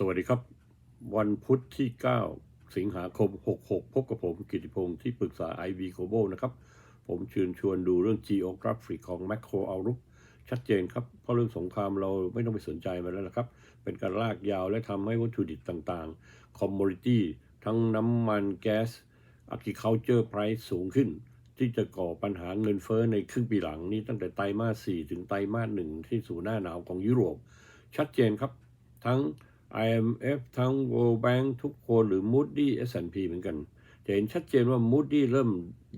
สวัสดีครับ วันพุธที่ 9 สิงหาคม 66 พบกับผมกิติพงศ์ที่ปรึกษา IB Global นะครับ ผมเชิญชวนดูเรื่อง Geography ของ Macro Outlook ชัดเจนครับ เพราะเรื่องสงครามเราไม่ต้องไปสนใจมันแล้วนะครับ เป็นการลากยาวและทำให้วัตถุดิบต่างๆ Commodity ทั้งน้ำมันแก๊ส Agriculture Price สูงขึ้น ที่จะก่อปัญหาเงินเฟ้อในครึ่งปีหลังนี้ตั้งแต่ไตรมาส 4 ถึงไตรมาส 1 ที่สู่หน้าหนาวของยุโรป ชัดเจนครับทั้ง IMF ทั้ง World Bank ทุกคนหรือ Moody S&P เหมือนกันจะเห็นชัดเจนว่า Moody เริ่ม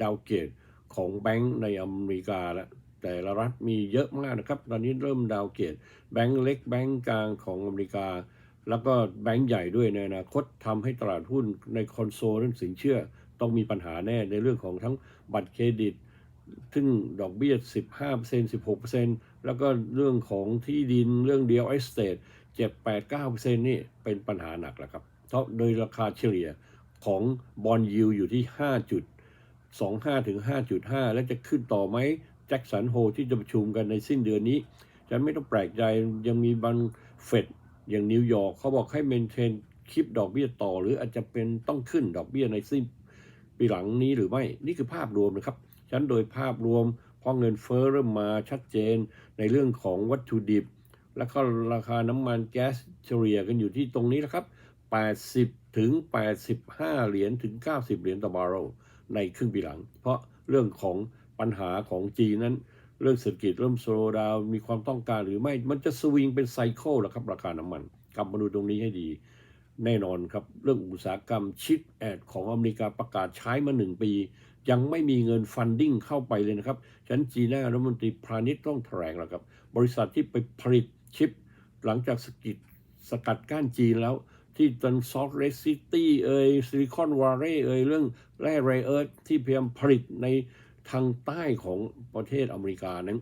ดาวเกรดของแบงก์ในอเมริกาแล้วแต่ละรัฐมีเยอะมากนะครับ ตอนนี้เริ่มดาวเกรดแบงก์เล็กแบงก์กลางของอเมริกา แล้วก็แบงก์ใหญ่ด้วยในอนาคตทำให้ตลาดหุ้นในคอนโซลเรื่องสินเชื่อ ต้องมีปัญหาแน่ในเรื่องของทั้งบัตรเครดิต ซึ่งดอกเบี้ย 15% 16%แล้วก็เรื่องของที่ดินเรื่องเดียวไอสเตท 7 8 9%นี่เป็นปัญหาหนักแล้วครับเพราะโดยราคาเฉลี่ยของบอลยูอยู่ที่5.25ถึง5.5และจะขึ้นต่อไหมแจ็คสันโฮที่จะประชุมกันในสิ้นเดือนนี้ฉันไม่ต้องแปลกใจยังมีบันเฟดอย่างนิวยอร์กเขาบอกให้เมนเทนคลิปดอกเบี้ยต่อ หรืออาจจะเป็นต้องขึ้นดอกเบี้ยในสิ้นปีหลังนี้หรือไม่นี่คือภาพรวมนะครับฉันโดยภาพรวมพอเงินเฟ้อเริ่มมาชัดเจนในเรื่องของวัตถุดิบ แล้วก็ราคาน้ำมันแก๊สเฉลี่ยกันอยู่ที่ตรงนี้นะครับ 80 ถึง 85 เหรียญถึง 90 เหรียญต่อบาร์เรลในครึ่งปีหลัง เพราะเรื่องของปัญหาของจีนนั้น เรื่องเศรษฐกิจเริ่มโซลดาวมีความต้องการหรือไม่มันจะสวิงเป็นไซเคิลแล้วครับ ราคาน้ำมันกลับมาดูตรงนี้ให้ดี แน่นอนครับ เรื่องอุตสาหกรรมชิปแอดของอเมริกาประกาศใช้มาหนึ่งปี ยังไม่มีเงินฟันดิ้งเข้าไปเลยนะครับ ฉะนั้นจีน่ารัฐมนตรีพาณิชย์ต้องแถลงแล้วครับ บริษัทที่ไปผลิต ชิป หลังจากสกิดสกัดกั้นจีนแล้ว ที่ตอนซอฟต์เรสซิตี้เอ่ยซิลิคอนวาเรเอ่ยเรื่องแร่ไรเอิร์ธที่เพยายมผลิตในทางใต้ของประเทศอเมริกานั้น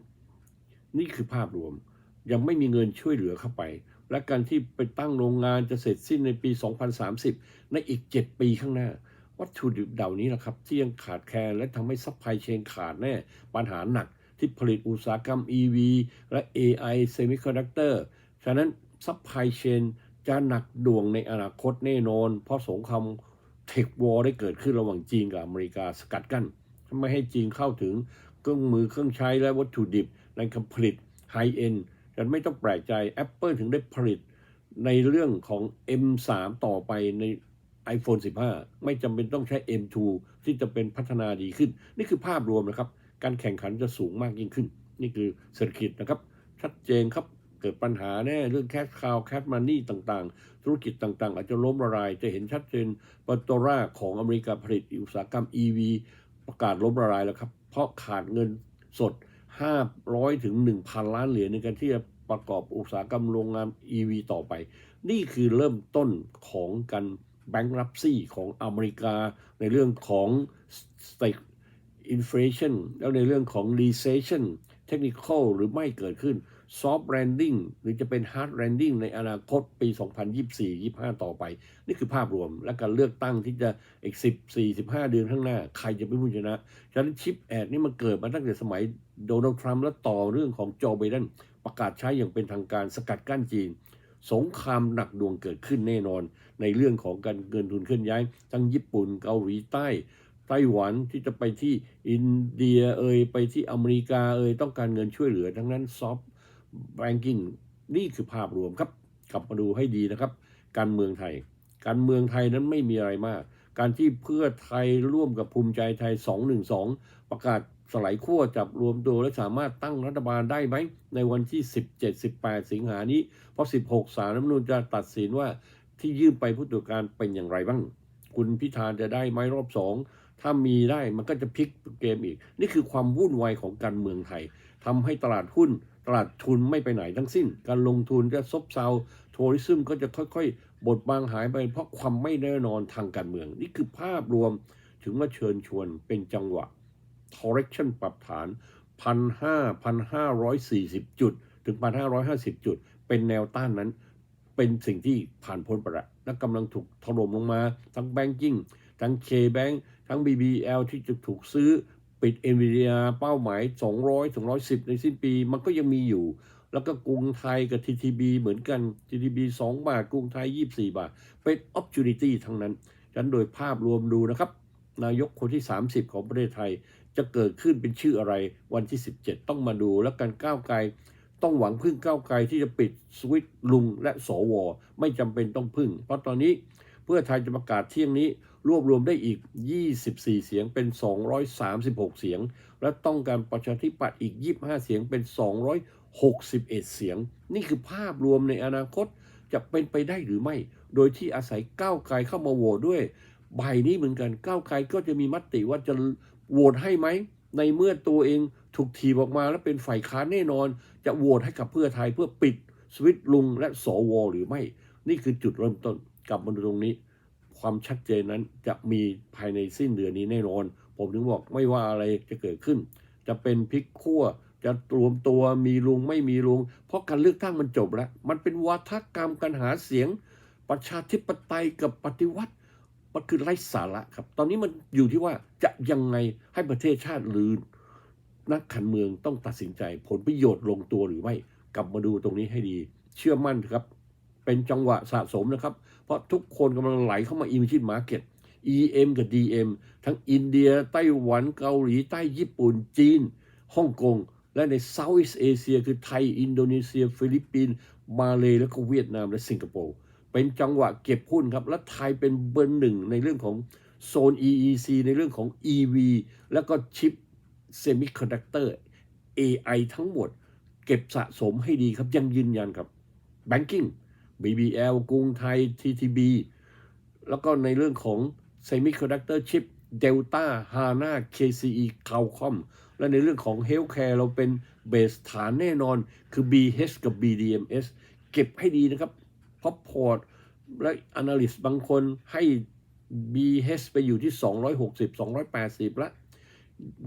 นี่คือภาพรวมยังไม่มีเงินช่วยเหลือเข้าไป และการที่ไปตั้งโรงงานจะเสร็จสิ้นในปี 2030 ในอีก 7 ปีข้างหน้า วัตถุดิบเหล่านี้แหละครับ ที่ยังขาดแคลนและทำให้ซัพพลายเชนขาดแน่ ปัญหาหนัก ที่ผลิตอุตสาหกรรม EV และ AI Semiconductor ฉะนั้นซัพพลายเชนจะหนักดวงในอนาคตแน่นอน เพราะสงครามเทควอร์ได้เกิดขึ้นระหว่างจีนกับอเมริกาสกัดกั้นไม่ให้จีนเข้าถึงเครื่องมือเครื่องใช้และวัตถุดิบในการผลิตไฮเอ็นฉันไม่ต้องแปลกใจ Apple ถึงได้ผลิตในเรื่องของ M3 ต่อไปใน iPhone 15 ไม่จำเป็นต้องใช้ M2 ที่จะเป็นพัฒนาดีขึ้น นี่คือภาพรวมนะครับ การแข่งขันจะสูงมากยิ่งขึ้น นี่คือเศรษฐกิจนะครับ ชัดเจนครับเกิดปัญหาแน่เรื่องแคชคาวแคชมันนี่ต่างๆ ธุรกิจต่างๆ อาจจะล้มละลาย จะเห็นชัดเจนปัตตราของอเมริกาผลิตอุตสาหกรรม EV ประกาศล้มละลายแล้วครับ เพราะขาดเงินสด 500 ถึง 1,000 ล้านเหรียญในการที่จะประกอบอุตสาหกรรมโรงงาน EV ต่อไป นี่คือเริ่มต้นของการแบงก์รับซี่ของอเมริกาในเรื่องของ state inflation แล้วในเรื่องของ recession technical หรือไม่เกิดขึ้น soft landing หรือจะเป็น hard landing ในอนาคตปี 2024-25 ต่อไป นี่คือภาพรวมและการเลือกตั้งที่จะอีก10 45 เดือนข้างหน้า ใครจะเป็นผู้ชนะ ฉะนั้นชิปแอดนี่มันเกิดมาตั้งแต่สมัยโดนัลด์ทรัมป์และต่อเรื่องของโจไบเดนประกาศใช้อย่างเป็นทางการสกัดกั้นจีน สงครามหนักดวงเกิดขึ้นแน่นอน ในเรื่องของการเงินทุนเคลื่อนย้าย ทั้งญี่ปุ่นเกาหลีใต้ ไต้หวันที่จะไปที่อินเดียเอ่ยไปที่อเมริกาเอ่ยต้องการเงินช่วยเหลือทั้งนั้นซอฟต์แบงกิ้งนี่คือภาพรวมครับ กลับมาดูให้ดีนะครับ การเมืองไทย การเมืองไทยนั้นไม่มีอะไรมาก การที่เพื่อไทยร่วมกับภูมิใจไทย 212 ประกาศสลายขั้วจับรวมตัวและสามารถตั้งรัฐบาลได้ไหม ในวันที่ 17-18 สิงหานี้ เพราะ 16 สารรัฐธรรมนูญจะตัดสินว่าที่ยื่นไปผู้ตรวจการเป็นอย่างไรบ้าง คุณพิธาจะได้ไหมรอบสอง ถ้ามีได้มันก็จะพลิกเกมอีก นี่คือความวุ่นวายของการเมืองไทยทำให้ตลาดหุ้น ตลาดทุนไม่ไปไหนทั้งสิ้น การลงทุนจะซบเซาทัวริซึมก็จะค่อยๆบดบางหายไปเพราะความไม่แน่นอนทางการเมือง นี่คือภาพรวมถึงว่าเชิญชวนเป็นจังหวะ correction ปรับฐาน 1,500 1,540 จุด ถึง 1,550 จุด เป็นแนวต้านนั้น เป็นสิ่งที่ผ่านพ้นไปแล้วและกำลังถูกถล่มลงมา ทั้งแบงกิ้ง ทั้ง K-Bank ทั้ง BBL ที่จะถูกซื้อปิด NVIDIA เป้าหมาย 200 210 ในสิ้นปี มันก็ยังมีอยู่ แล้วก็กรุงไทยกับ TTB เหมือนกัน TTB 2 บาท กรุงไทย 24 บาท เป็น opportunity ทั้งนั้นฉะนั้นโดยภาพรวมดูนะครับ นายกคนที่ 30 ของประเทศไทย จะเกิดขึ้นเป็นชื่ออะไรวันที่ 17 ต้องมาดู แล้วการก้าวไกลต้องหวังพึ่งก้าวไกลที่จะปิดสวิตช์ลุงและสวไม่จำเป็นต้องพึ่ง เพราะตอนนี้เพื่อไทยจะประกาศเที่ยงนี้รวบรวมได้อีก 24 เสียงเป็น 236 เสียง และต้องการประชาธิปัตย์อีก 25 เสียงเป็น 261 เสียง นี่คือภาพรวมในอนาคตจะเป็นไปได้หรือไม่ โดยที่อาศัยก้าวไกลเข้ามาโหวตด้วย ใบนี้เหมือนกันก้าวไกลก็จะมีมติว่าจะโหวตให้ไหม ในเมื่อตัวเองถูกถีบออกมาแล้วเป็นฝ่ายค้านแน่นอน จะโหวตให้กับเพื่อไทยเพื่อปิดสวิตช์ลุงและสวหรือไม่ นี่คือจุดเริ่มต้นกลับมาดูตรงนี้ ความชัดเจนนั้นจะมีภายในสิ้นเดือนนี้แน่นอน ผมถึงบอกไม่ว่าอะไรจะเกิดขึ้น จะเป็นพลิกขั้วจะรวมตัวมีลุงไม่มีลุง เพราะการเลือกตั้งมันจบแล้ว มันเป็นวาทกรรมการหาเสียง ประชาธิปไตยกับปฏิวัติมันคือไร้สาระครับ ตอนนี้มันอยู่ที่ว่าจะยังไงให้ประเทศชาติหรือนักการเมืองต้องตัดสินใจผลประโยชน์ลงตัวหรือไม่ กลับมาดูตรงนี้ให้ดี เชื่อมั่นครับ เป็นจังหวะสะสมนะครับ เพราะทุกคนกำลังไหลเข้ามา Emerging Market EM กับ DM ทั้งอินเดีย ไต้หวันเกาหลี ใต้ญี่ปุ่น จีนฮ่องกง และใน Southeast Asia คือไทย อินโดนีเซีย ฟิลิปปินส์มาเลแล้วก็เวียดนามและสิงคโปร์ เป็นจังหวะเก็บหุ้นครับ และไทยเป็นเบอร์หนึ่งในเรื่องของโซน EEC ในเรื่องของ EV แล้วก็ชิปเซมิคอนดักเตอร์ AI ทั้งหมด เก็บสะสมให้ดีครับยังยืนยันครับ Banking BBL กรุงไทย TTB แล้วก็ในเรื่องของ Semiconductor Chip Delta HANA KCE Qualcomm และในเรื่องของ Healthcare เราเป็นเบสฐานแน่นอนคือ BH กับ BDMS เก็บให้ดีนะครับ เพราะพอร์ตและ Analyst บางคนให้ BH ไปอยู่ที่ 260 280 แล้ว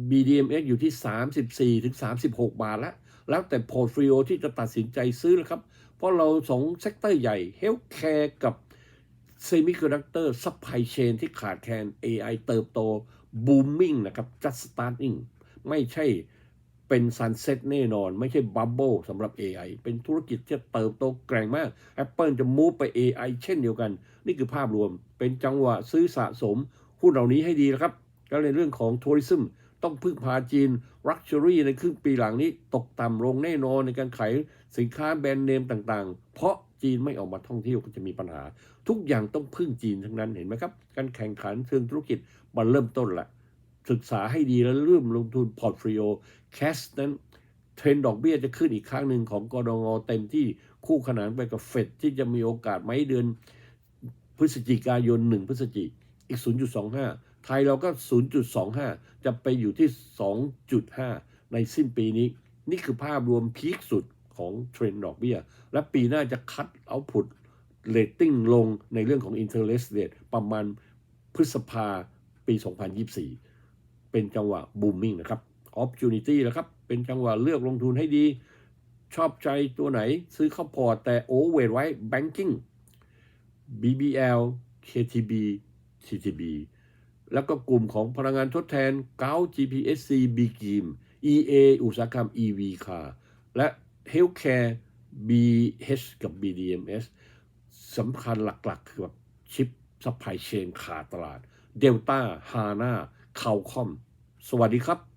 BDMX อยู่ที่ 34 ถึง 36 บาทแล้ว แล้วแต่พอร์ตฟิโอที่จะตัดสินใจซื้อแล้วครับ เพราะเราสองเซกเตอร์ใหญ่ Healthcare กับ Semiconductor Supply Chain ที่ขาดแคลน AI เติบโต Booming นะครับ just starting ไม่ใช่เป็น Sunset แน่นอน ไม่ใช่ Bubble สำหรับ AI เป็นธุรกิจที่เติบโตแกร่งมาก Apple จะ move ไป AI เช่นเดียวกัน นี่คือภาพรวมเป็นจังหวะซื้อสะสมหุ้นเหล่านี้ให้ดีนะครับ ก็ในเรื่องของทัวริซึม ต้องพึ่งพาจีนรักชัวรี่ในครึ่งปีหลังนี้ตกต่ำลงแน่นอนในการขายสินค้าแบรนด์เนมต่างๆ เพราะจีนไม่ออกมาท่องเที่ยวก็จะมีปัญหา ทุกอย่างต้องพึ่งจีนทั้งนั้นเห็นไหมครับ การแข่งขันเชิงธุรกิจมันเริ่มต้นละศึกษาให้ดีแล้วเริ่มลงทุนพอร์ตฟลิโอแคสนั้นเทรนด์ดอกเบี้ยจะขึ้นอีกครั้งหนึ่งของกรงงเต็มที่คู่ขนานไปกับเฟดที่จะมีโอกาสไหมเดือนพฤศจิกายน 1 พฤศจิกอีก 0.25 ไทยเราก็ 0.25 จะไปอยู่ที่ 2.5 ในสิ้นปีนี้ นี่คือภาพรวมพีคสุดของเทรนด์ดอกเบี้ย และปีหน้าจะคัดเอาพุตเรตติ้งลงในเรื่องของ interest rate ประมาณพฤษภาปี 2024 เป็นจังหวะ booming นะครับ opportunity นะครับ เป็นจังหวะเลือกลงทุนให้ดี ชอบใจตัวไหนซื้อเข้าพอร์ตแต่ overweight ไว้ banking BBL KTB TTB แล้วก็กลุ่มของพลังงานทดแทน g a u GPSC b g i m EA อุตสาหกรรม EV car และ Healthcare BH กับ BDMS สำคัญหลักๆ คือแบบชิปซัพพลายเชนขาดตลาด Delta HANA คา c คอม สวัสดีครับ